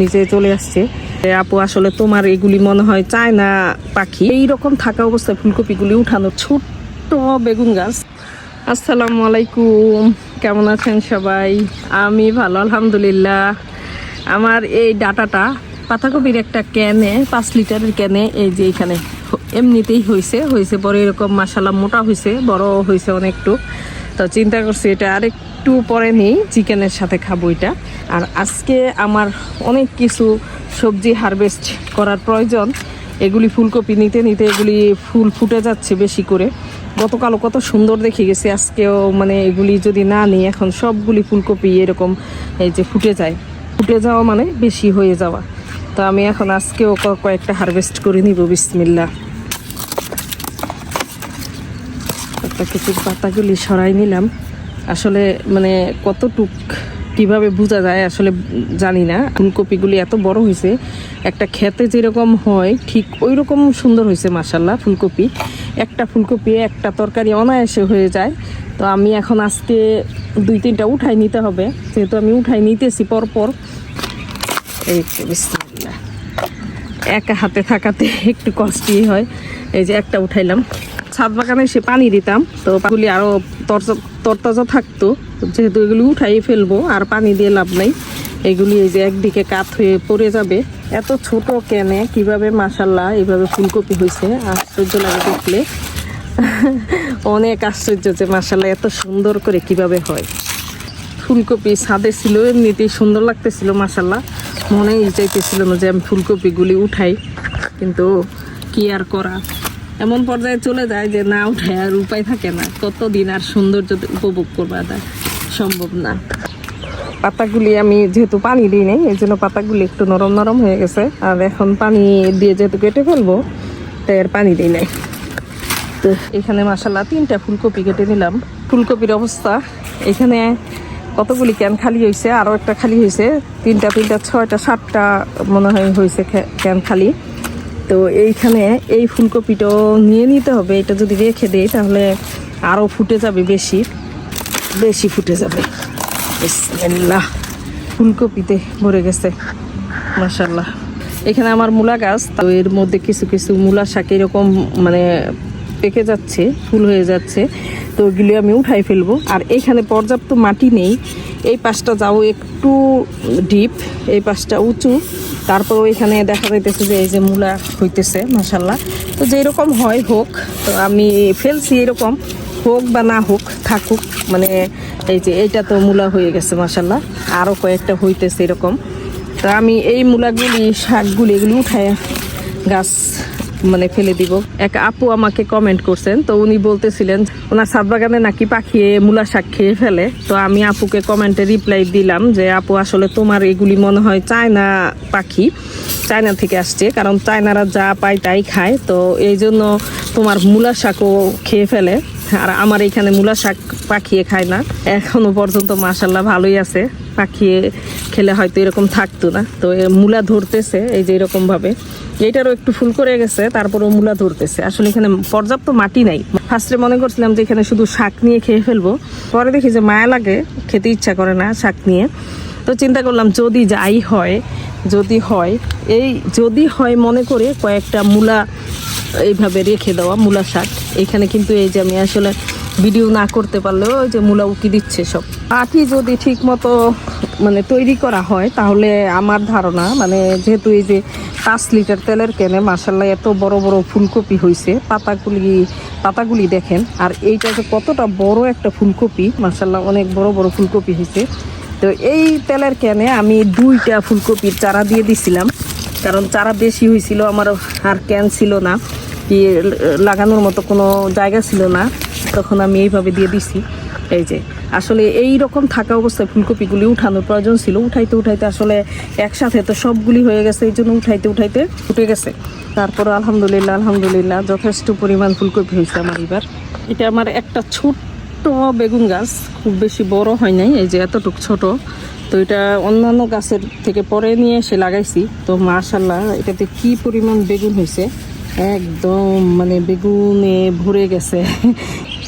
নিচে চলে আসছে। আপু, আসলে তোমার এগুলি মনে হয় চায় না পাখি। এই রকম থাকা অবস্থায় ফুলকপিগুলি উঠানো ছোট্ট বেগুন গাছ। আসসালামু আলাইকুম। কেমন আছেন সবাই? আমি ভালো, আলহামদুলিল্লাহ। আমার এই ডাটাটা পাতাকপির একটা ক্যানে, পাঁচ লিটারের ক্যানে, এই যে এখানে এমনিতেই হয়েছে হয়েছে পরে এরকম মাসালা মোটা হয়েছে বড় হয়েছে অনেকটু। তো চিন্তা করছি এটা আরেকটু পরে নেই, চিকেনের সাথে খাব এটা। আর আজকে আমার অনেক কিছু সবজি হারভেস্ট করার প্রয়োজন। এগুলি ফুলকপি নিতে নিতে এগুলি ফুল ফুটে যাচ্ছে বেশি করে। গতকালও কত সুন্দর দেখে গেছে, আজকেও মানে এগুলি যদি না নিই, এখন সবগুলি ফুলকপি এরকম এই যে ফুটে যায়। ফুটে যাওয়া মানে বেশি হয়ে যাওয়া। তো আমি এখন আজকেও কয়েকটা হারভেস্ট করে নিব বিসমিল্লা একটা কিছু পাতাগুলি সরাই নিলাম। আসলে মানে কতটুক কীভাবে বোঝা যায় আসলে জানি না। ফুলকপিগুলি এত বড় হয়েছে, একটা খেতে যেরকম হয়, ঠিক ওই রকম সুন্দর হয়েছে মাসাল্লাহ ফুলকপি। একটা ফুলকপি, একটা তরকারি অনায়াসে হয়ে যায়। তো আমি এখন আজকে দুই তিনটা উঠাই নিতে হবে। যেহেতু আমি উঠাই নিতেছি পরপর। এই হাতে থাকাতে একটু কষ্টই হয়। এই যে একটা উঠাইলাম। ছাদ বাগানে সে পানি দিতাম, তো পাগুলি আরও তরজা- তরতাজা থাকতো। যেহেতু এগুলি উঠাই ফেলব, আর পানি দিয়ে লাভ নাই। এগুলি এই যে একদিকে কাত হয়ে পড়ে যাবে। এত ছোট কেনে? কীভাবে? মাসাল্লাহ এইভাবে ফুলকপি হয়েছে আশ্চর্য লাগে দেখলে। অনেক আশ্চর্য যে মাসাল্লাহ এত সুন্দর করে কীভাবে হয়। ফুলকপি ছাদে ছিল, এমনিতেই সুন্দর লাগতেছিল মাসাল্লাহ মনেই চাইতেছিল না যে আমি ফুলকপিগুলি উঠাই। কিন্তু কি আর করা? এমন পর্যায়ে চলে যায় যে না উঠায় আর উপায় থাকে না। কতদিন আর সৌন্দর্য উপভোগ করবা তা সম্ভব না। পাতাগুলি আমি যেহেতু পানি দিই নাই, এই জন্য পাতাগুলি একটু নরম নরম হয়ে গেছে। আর এখন পানি দিয়ে যেহেতু কেটে ফেলব, তাই আর পানি দিই নাই। তো এখানে মাসাল্লাহ তিনটা ফুলকপি কেটে নিলাম। ফুলকপির অবস্থা, এখানে কতগুলি ক্যান খালি হয়েছে আরও একটা খালি হয়েছে তিনটা তিনটা, ছয়টা, সাতটা মনে হয় হয়েছে ক্যান খালি। তো এইখানে এই ফুলকপিটাও নিয়ে নিতে হবে। এটা যদি রেখে দেই, তাহলে আরও ফুটে যাবে বেশি। বেশি ফুটে যাবে। ফুলকপিতে ভরে গেছে। মাশাল্লাহ এখানে আমার মূলা গাছ। তো এর মধ্যে কিছু কিছু মূলা শাক এরকম মানে পেকে যাচ্ছে, ফুল হয়ে যাচ্ছে। তো ওগুলি আমি উঠাই ফেলব। আর এখানে পর্যাপ্ত মাটি নেই। এই পাশটা যাও একটু ডিপ এই পাশটা উঁচু। তারপর ওইখানে দেখা যাইতেছে যে এই যে মূলা হইতেছে মাসাল্লাহ তো যেরকম হয় হোক, তো আমি ফেলছি এরকম, হোক বা না হোক, থাকুক মানে এই যে এইটা তো মূলা হয়ে গেছে মাসাল্লাহ আরও কয়েকটা হইতেছে এরকম। তো আমি এই মূলাগুলি, শাকগুলি, এগুলি উঠায় গাছ মানে ফেলে দিব। এক আপু আমাকে কমেন্ট করছেন, তো উনি বলতেছিলেন, ওনার ছাদ বাগানে নাকি পাখি মূলা শাক খেয়ে ফেলে। তো আমি আপুকে কমেন্টে রিপ্লাই দিলাম যে, আপু, আসলে তোমার এগুলি মনে হয় চায়না পাখি, চায়না থেকে আসছে, কারণ চায়নারা যা পায় তাই খায়। তো এই জন্য তোমার মূলা শাকও খেয়ে ফেলে। আর আমার এখানে মূলা শাক পাখিয়ে খায় না। এখনও পর্যন্ত মাসাল্লাহ ভালোই আছে। পাখিয়ে খেলে হয়তো এরকম থাকতো না। তো মূলা ধরতেছে, এই যে এরকম ভাবে। এইটারও একটু ফুল করে গেছে, তারপরও মূলা ধরতেছে। আসলে এখানে পর্যাপ্ত মাটি নাই। ফার্স্টে মনে করছিলাম যে এখানে শুধু শাক নিয়ে খেয়ে ফেলব। পরে দেখি যে মায়া লাগে, খেতে ইচ্ছা করে না শাক নিয়ে। তো চিন্তা করলাম যদি যাই হয়, যদি হয়, এই যদি হয় মনে করে কয়েকটা মূলা এইভাবে রেখে দেওয়া, মূলা শাক। এখানে কিন্তু এই যে আমি আসলে ভিডিও না করতে পারলেও যে মূলা উকি দিচ্ছে সব। আটি যদি ঠিক মতো মানে তৈরি করা হয়, তাহলে আমার ধারণা মানে যেহেতু এই যে পাঁচ লিটার তেলের কেনে মাসাল্লাহ এত বড় বড় ফুলকপি হয়েছে পাতাগুলি পাতাগুলি দেখেন। আর এইটা যে কতটা বড় একটা ফুলকপি মাসাল্লাহ অনেক বড় বড় ফুলকপি হয়েছে তো এই তেলের ক্যানে আমি দুইটা ফুলকপির চারা দিয়ে দিছিলাম, কারণ চারা বেশি হয়েছিল, আমার আর ক্যান ছিল না, কি লাগানোর মতো কোনো জায়গা ছিল না, তখন আমি এইভাবে দিয়ে দিছি। এই যে, আসলে এই রকম থাকা অবস্থায় ফুলকপিগুলি উঠানোর প্রয়োজন ছিল, উঠাইতে উঠাইতে আসলে একসাথে তো সবগুলি হয়ে গেছে, এই জন্য উঠাইতে উঠাইতে উঠে গেছে। তারপর আলহামদুলিল্লাহ আলহামদুলিল্লাহ, যথেষ্ট পরিমাণ ফুলকপি হয়েছে আমার এবার। এটা আমার একটা ছোট্ট বেগুন গাছ, খুব বেশি বড় হয় নাই, এই যে এতটুক ছোট। তো এটা অন্যান্য গাছের থেকে পরে নিয়ে এসে লাগাইছি। তো মাশাল্লাহ এটাতে কি পরিমাণ বেগুন হয়েছে? একদম মানে বেগুনে ভরে গেছে।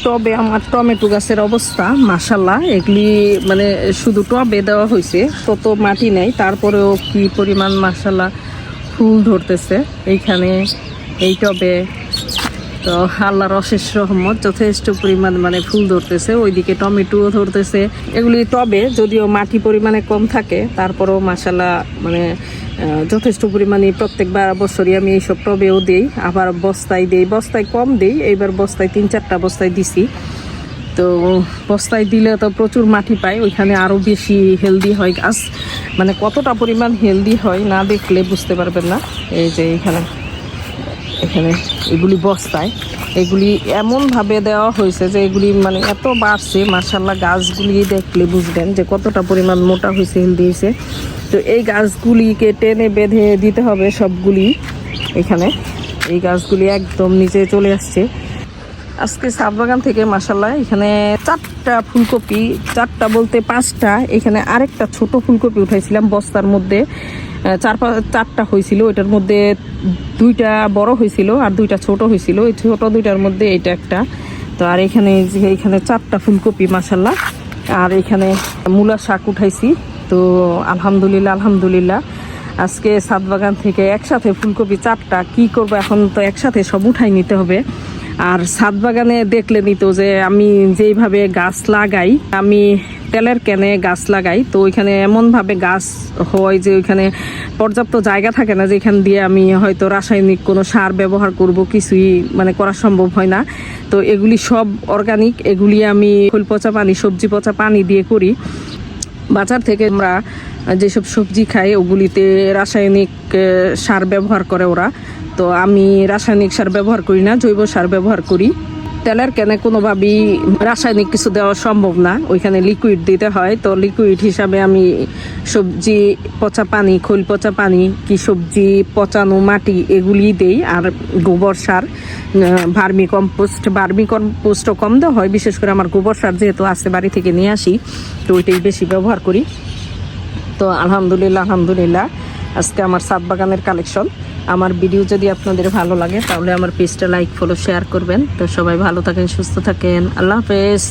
টবে আমার টমেটো গাছের অবস্থা মাসাল্লাহ এগুলি মানে শুধু টবে দেওয়া হয়েছে, তত মাটি নেই। তারপরেও কি পরিমাণ মাসাল্লাহ ফুল ধরতেছে। এইখানে, এই টবে তো আল্লাহর অশেষ রহমত যথেষ্ট পরিমাণ মানে ফুল ধরতেছে, ওইদিকে টমেটোও ধরতেছে। এগুলি টবে যদিও মাটি পরিমাণে কম থাকে, তারপরেও মাসাল্লাহ মানে যথেষ্ট পরিমাণে প্রত্যেকবার বছরই আমি এইসব টবেও দিই, আবার বস্তায় দিই। বস্তায় কম দিই, এইবার বস্তায় তিন চারটা বস্তায় দিছি। তো বস্তায় দিলে তো প্রচুর মাটি পায়, ওইখানে আরও বেশি হেলদি হয়। গাছ মানে কতটা পরিমাণ হেলদি হয় না দেখলে বুঝতে পারবেন না। এই যে এখানে এখানে এগুলি বস্তায়। এগুলি এমনভাবে দেওয়া হয়েছে যে এগুলি মানে এত বাড়ছে মার্শাল্লাহ গাছগুলি দেখলে বুঝবেন যে কতটা পরিমাণ মোটা হয়েছে, হেলদি হয়েছে। তো এই গাছগুলিকে টেনে বেঁধে দিতে হবে সবগুলি এখানে। এই গাছগুলি একদম নিচে চলে আসছে। আজকে সাত বাগান থেকে মাসাল্লাহ এখানে চারটা ফুলকপি, চারটা বলতে পাঁচটা, এখানে আরেকটা ছোট ফুলকপি উঠাইছিলাম বস্তার মধ্যে। চার চারটা হয়েছিল এটার মধ্যে দুইটা বড় হয়েছিল আর দুইটা ছোট হয়েছিল এই ছোট দুইটার মধ্যে এটা একটা। তো আর এখানে যে এখানে চারটা ফুলকপি মাসাল্লাহ আর এখানে মূলা শাক উঠাইছি। তো আলহামদুলিল্লাহ আলহামদুলিল্লাহ। আজকে সাত বাগান থেকে একসাথে ফুলকপি চারটা, কি করব এখন তো একসাথে সব উঠাই নিতে হবে। আর ছাদ বাগানে দেখলে নিত যে আমি যেইভাবে গাছ লাগাই, আমি তেলের ক্যানে গাছ লাগাই। তো ওইখানে এমনভাবে গাছ হয় যে ওইখানে পর্যাপ্ত জায়গা থাকে না যেখান দিয়ে আমি হয়তো রাসায়নিক কোনো সার ব্যবহার করব, কিছুই মানে করা সম্ভব হয় না। তো এগুলি সব অর্গানিক এগুলি আমি ফুল পচা পানি, সবজি পচা পানি দিয়ে করি। বাজার থেকে আমরা যেসব সবজি খাই, ওগুলিতে রাসায়নিক সার ব্যবহার করে ওরা। তো আমি রাসায়নিক সার ব্যবহার করি না, জৈব সার ব্যবহার করি। তেলের কেনে কোনোভাবেই রাসায়নিক কিছু দেওয়া সম্ভব না। ওইখানে লিকুইড দিতে হয়। তো লিকুইড হিসাবে আমি সবজি, পচা পানি, খোল পচা পানি কি সবজি, পচানো মাটি এগুলি দেই। আর গোবর সার ভার্মি কম্পোস্ট। ভার্মি কম্পোস্টও কম দেওয়া হয়। বিশেষ করে আমার গোবর সার যেহেতু আছে, বাড়ি থেকে নিয়ে আসি, তো ওইটাই বেশি ব্যবহার করি। তো আলহামদুলিল্লাহ আলহামদুলিল্লাহ, আজকে আমার সাত বাগানের কালেকশন আমার ভিডিও যদি আপনাদের ভালো লাগে, তাহলে আমার পেজটা লাইক ফলো শেয়ার করবেন। তো সবাই ভালো থাকেন, সুস্থ থাকেন। আল্লাহ হাফেজ।